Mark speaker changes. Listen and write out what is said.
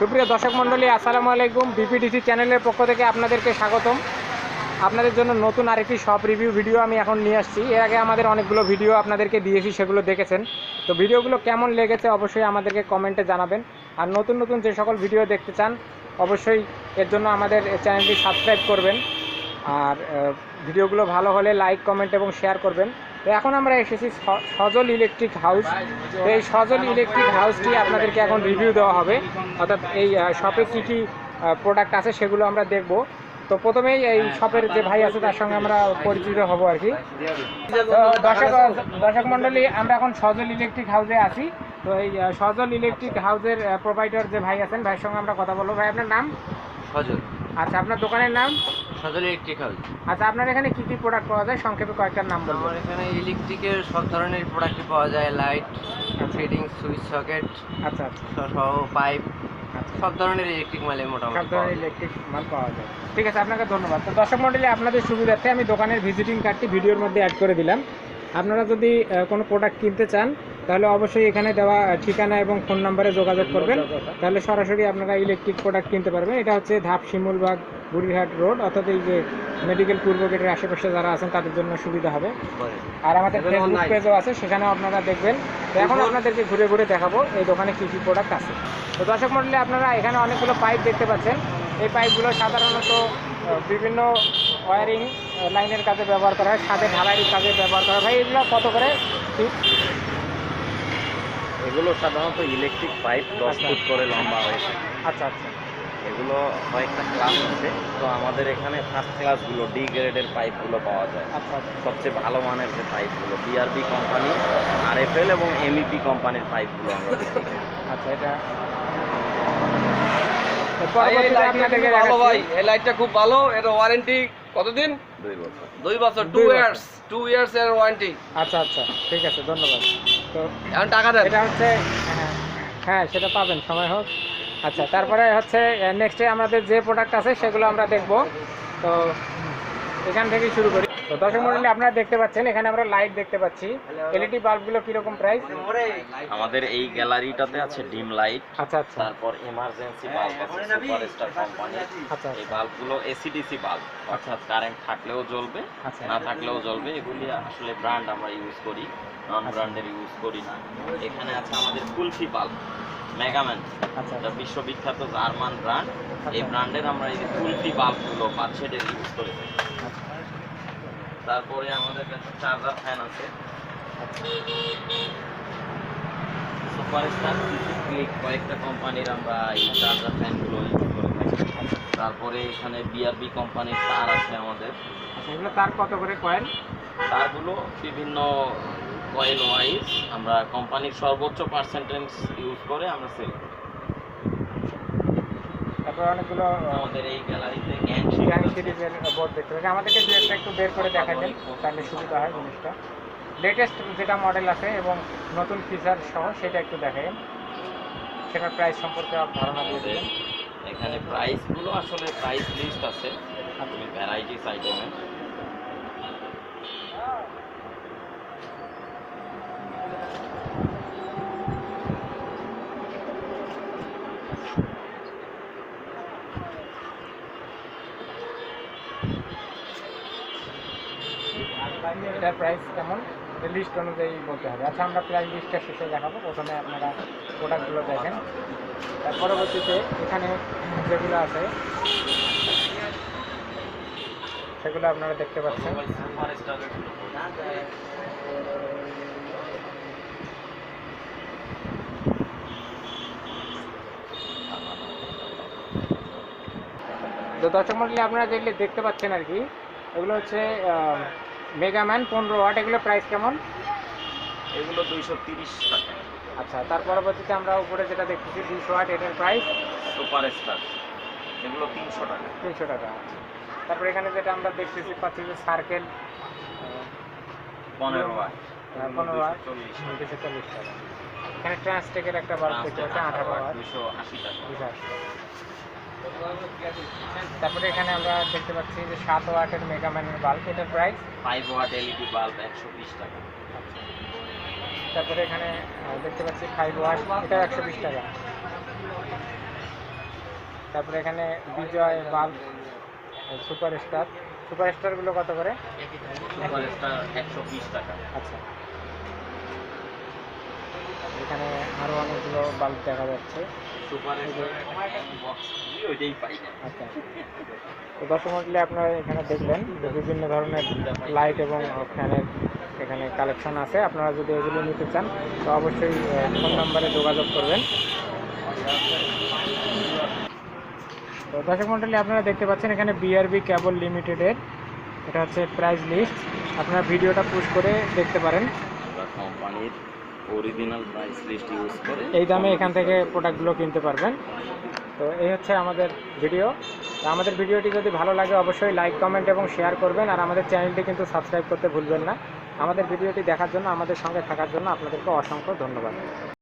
Speaker 1: সুপ্রিয় দর্শক মণ্ডলী, আসসালামু আলাইকুম। বিপিডিসি চ্যানেলের পক্ষ থেকে আপনাদেরকে স্বাগতম। আপনাদের জন্য নতুন আরেকটি শপ রিভিউ ভিডিও আমি এখন নিয়ে আসছি। এর আগে আমাদের অনেকগুলো ভিডিও আপনাদেরকে দিয়েছি, সেগুলো দেখেছেন। তো ভিডিওগুলো কেমন লেগেছে অবশ্যই আমাদেরকে কমেন্টে জানাবেন। আর নতুন নতুন যে সকল ভিডিও দেখতে চান, অবশ্যই এর জন্য আমাদের চ্যানেলটি সাবস্ক্রাইব করবেন। আর ভিডিওগুলো ভালো হলে লাইক কমেন্ট এবং শেয়ার করবেন। তো এখন আমরা এসেছি স- সজল ইলেকট্রিক হাউস। তো এই সজল ইলেকট্রিক হাউসটি আপনাদেরকে এখন রিভিউ দেওয়া হবে। অর্থাৎ এই শপে কী কী প্রোডাক্ট আছে সেগুলো আমরা দেখব। তো প্রথমেই এই শপের যে ভাই আছে তার সঙ্গে আমরা পরিচিত হব আর কি। তো দর্শক দর্শক মণ্ডলী আমরা এখন সজল ইলেকট্রিক হাউসে আছি। তো এই সজল ইলেকট্রিক হাউসের প্রোভাইডার যে ভাই আছেন ভাইয়ের সঙ্গে আমরা কথা বলব। ভাই আপনার নাম?
Speaker 2: সজল।
Speaker 1: আচ্ছা আপনার দোকানের নাম?
Speaker 2: সজল ইলেকট্রিক হাউস
Speaker 1: আচ্ছা আপনার এখানে কি কি প্রোডাক্ট পাওয়া যায়? সংক্ষেপে কয়েকটার নাম বলব
Speaker 2: আমার এখানে ইলেকট্রিকের সব ধরনের প্রোডাক্টই পাওয়া যায় লাইট ফিটিং সুইচ সকেট
Speaker 1: আচ্ছা আচ্ছা।
Speaker 2: সহ পাইপ
Speaker 1: আচ্ছা।
Speaker 2: সব ধরনের ইলেকট্রিক মালে
Speaker 1: সব
Speaker 2: মোটামুটি পাওয়া
Speaker 1: ধরনের
Speaker 2: যায়।
Speaker 1: ইলেকট্রিক মাল পাওয়া যায়। ঠিক আছে আপনাকে ধন্যবাদ। তো দর্শক মন্ডলী আপনাদের সুবিধার্থে আমি দোকানের ভিজিটিং কার্ডটি ভিডিওর মধ্যে অ্যাড করে দিলাম। আপনারা যদি আহ, কোনো প্রোডাক্ট কিনতে চান তাহলে অবশ্যই এখানে দেওয়া ঠিকানা এবং ফোন নাম্বারে যোগাযোগ করবেন। তাহলে সরাসরি আপনারা ইলেকট্রিক প্রোডাক্ট কিনতে পারবেন। এটা হচ্ছে ধাপ শিমুলবাগ বুড়িরহাট রোড অর্থাৎ এই যে মেডিকেল পূর্ব গেটের আশেপাশে যারা আছেন তাদের জন্য সুবিধা হবে। আর আমাদের ফেসবুক পেজও আছে সেখানেও আপনারা দেখবেন। এখন আপনাদেরকে ঘুরে ঘুরে দেখাবো এই দোকানে কী কী প্রোডাক্ট আছে। তো দর্শক মন্ডলী আপনারা এখানে অনেকগুলো পাইপ দেখতে পাচ্ছেন। এই পাইপগুলো সাধারণত বিভিন্ন ওয়ারিং লাইনের কাজে ব্যবহার করা হয় ছাদে ঢালাইয়ের কাজে ব্যবহার করা হয়। ভাই এগুলো কত করে? ঠিক?
Speaker 3: এগুলো সাধারণত ইলেকট্রিক পাইপ দশ
Speaker 1: আচ্ছা।
Speaker 3: ফুট করে লম্বা হয়েছে।
Speaker 1: আচ্ছা আচ্ছা।
Speaker 3: এগুলো কয়েকটা ক্লাস আছে। তো আমাদের এখানে ফার্স্ট ক্লাসগুলো ডি গ্রেডের পাইপগুলো পাওয়া যায়।
Speaker 1: আচ্ছা আচ্ছা।
Speaker 3: সবচেয়ে ভালো মানের যে পাইপগুলো BRB company R F L এবং এমইপি কোম্পানির পাইপগুলো আমরা
Speaker 1: আচ্ছা এটা
Speaker 4: ভাই, এই লাইটটা খুব ভালো ভাই এই লাইটটা খুব ভালো এর ওয়ারেন্টি কতদিন?
Speaker 3: দুই বছর।
Speaker 4: দুই বছর টু ইয়ার্স টু ইয়ার্স এর ওয়ারেন্টি
Speaker 1: আচ্ছা আচ্ছা ঠিক আছে ধন্যবাদ। তো
Speaker 4: এখন টাকা দেন।
Speaker 1: এটা হচ্ছে হ্যাঁ হ্যাঁ সেটা পাবেন সময় হোক। আচ্ছা তারপরে হচ্ছে নেক্সটে আমাদের যে প্রোডাক্ট আছে সেগুলো আমরা দেখব। তো এখান থেকে শুরু করি। তো দর্শক মন্ডলী আপনারা দেখতে পাচ্ছেন এখানে আমরা লাইট দেখতে পাচ্ছি। এলইডি বাল্বগুলো কীরকম প্রাইস
Speaker 3: আমাদের এই গ্যালারিটাতে আছে ডিম লাইট
Speaker 1: আচ্ছা আচ্ছা।
Speaker 3: তারপর ইমার্জেন্সি বাল্ব আছে সুপারস্টার কোম্পানি
Speaker 1: আচ্ছা
Speaker 3: এই বাল্বগুলো এসিডিসি বাল্ব অর্থাৎ কারেন্ট থাকলেও জ্বলবে
Speaker 1: আচ্ছা।
Speaker 3: না থাকলেও জ্বলবে এগুলি আসলে ব্র্যান্ড আমরা ইউজ করি নন ব্র্যান্ডের ইউজ করি না। এখানে আছে আমাদের কুলফি বাল্ব মেগাম্যান
Speaker 1: আচ্ছা।
Speaker 3: এটা বিশ্ববিখ্যাত জার্মান ব্র্যান্ড এই ব্র্যান্ডের আমরা এই কুলফি বাল্বগুলো পাঁচ শেডের ইউজ করে থাকি। তারপরে আমাদের কাছে চার্জার ফ্যান আছে। সুপারস্টার ক্লিক কয়েকটা কোম্পানির আমরা এই চার্জার ফ্যানগুলো তারপরে এখানে বিআরবি কোম্পানির তার আছে আমাদের।
Speaker 1: আচ্ছা এগুলো তার কত করে কয়েন
Speaker 3: তারগুলো বিভিন্ন কয়েল ওয়াইজ আমরা কোম্পানির সর্বোচ্চ পার্সেন্টেজ ইউজ করে আমরা সেল করি।
Speaker 1: তারপরে অনেকগুলো
Speaker 3: আমাদের এই গ্যালারিতে গ্যাং
Speaker 1: সিরিজের বোর্ড দেখতে পাচ্ছি। আমাদেরকে দু একটা একটু বের করে দেখাবেন তাহলে সুবিধা হয় জিনিসটা। লেটেস্ট যেটা মডেল আছে এবং নতুন ফিচার সহ সেটা একটু দেখাবেন সেটার প্রাইস সম্পর্কে ধারণা দিয়ে দেবেন
Speaker 3: এখানে প্রাইসগুলো আসলে প্রাইস লিস্ট আছে। ভ্যারাইটিস আইটেমে
Speaker 1: এটার প্রাইস কেমন লিস্ট অনুযায়ী বলতে হবে। আচ্ছা আমরা প্রাইস লিস্টটা শেষে দেখাবো। প্রথমে আপনারা প্রোডাক্টগুলো দেখেন। তার পরবর্তীতে এখানে যেগুলো আছে, সেগুলো আপনারা দেখতে পাচ্ছেন। তো দর্শক মন্ডলী, আপনারা যেগুলো দেখতে পাচ্ছেন আর কি, এগুলো হচ্ছে মেগাম্যান পনেরো ওয়াট এগুলো প্রাইস কেমন?
Speaker 3: এগুলো দুইশো তিরিশ টাকা।
Speaker 1: আচ্ছা তার পরবর্তীতে আমরা উপরে যেটা দেখতেছি দুশো ওয়াট এটার প্রাইস
Speaker 3: সুপার স্টার এগুলো তিনশো টাকা।
Speaker 1: তিনশো টাকা তারপরে এখানে যেটা আমরা দেখতেছি পাচ্ছি যে সার্কেল
Speaker 3: পনেরো ওয়াট
Speaker 1: পনেরো ওয়াট দুশো চল্লিশ টাকা। এখানে ট্রান্সটেকের একটা বাল্ব দেখতে পাচ্ছি আঠারো ওয়াট
Speaker 3: দুশো আশি টাকা।
Speaker 1: দুশো আশি টাকা। তারপরে এখানে আমরা দেখতে পাচ্ছি যে সাত ওয়াটের মেগাম্যানের বাল্ব এটার price
Speaker 3: five watt LED bulb একশো বিশ টাকা।
Speaker 1: তারপরে এখানে দেখতে পাচ্ছি ফাইভ ওয়াট এটা একশো বিশ টাকা। তারপরে এখানে Bijoy bulb super star super স্টারগুলো কত করে?
Speaker 3: একশো বিশ টাকা।
Speaker 1: আচ্ছা। এখানে আরও অনেকগুলো বাল্ব দেখা যাচ্ছে। দর্শক আপনারা এখানে দেখলেন বিভিন্ন ধরনের লাইট এবং ফ্যানের এখানে কালেকশন আছে। আপনারা যদি এগুলো নিতে চান, তো অবশ্যই ফোন নাম্বারে যোগাযোগ করবেন। তো দর্শক মন্ডলী, আপনারা দেখতে পাচ্ছেন এখানে বিআরবি কেবল লিমিটেডের এটা হচ্ছে প্রাইস লিস্ট আপনারা ভিডিওটা পুশ করে দেখতে পারেন।
Speaker 3: কোম্পানির অরিজিনাল প্রাইস লিস্ট ইউজ করে
Speaker 1: এই দামে এখান থেকে প্রোডাক্টগুলো কিনতে পারবেন। তো এই হচ্ছে আমাদের ভিডিও তো আমাদের ভিডিওটি যদি ভালো লাগে, অবশ্যই লাইক কমেন্ট এবং শেয়ার করবেন। আর আমাদের চ্যানেলটি কিন্তু সাবস্ক্রাইব করতে ভুলবেন না। আমাদের ভিডিওটি দেখার জন্য, আমাদের সঙ্গে থাকার জন্য আপনাদেরকে অসংখ্য ধন্যবাদ।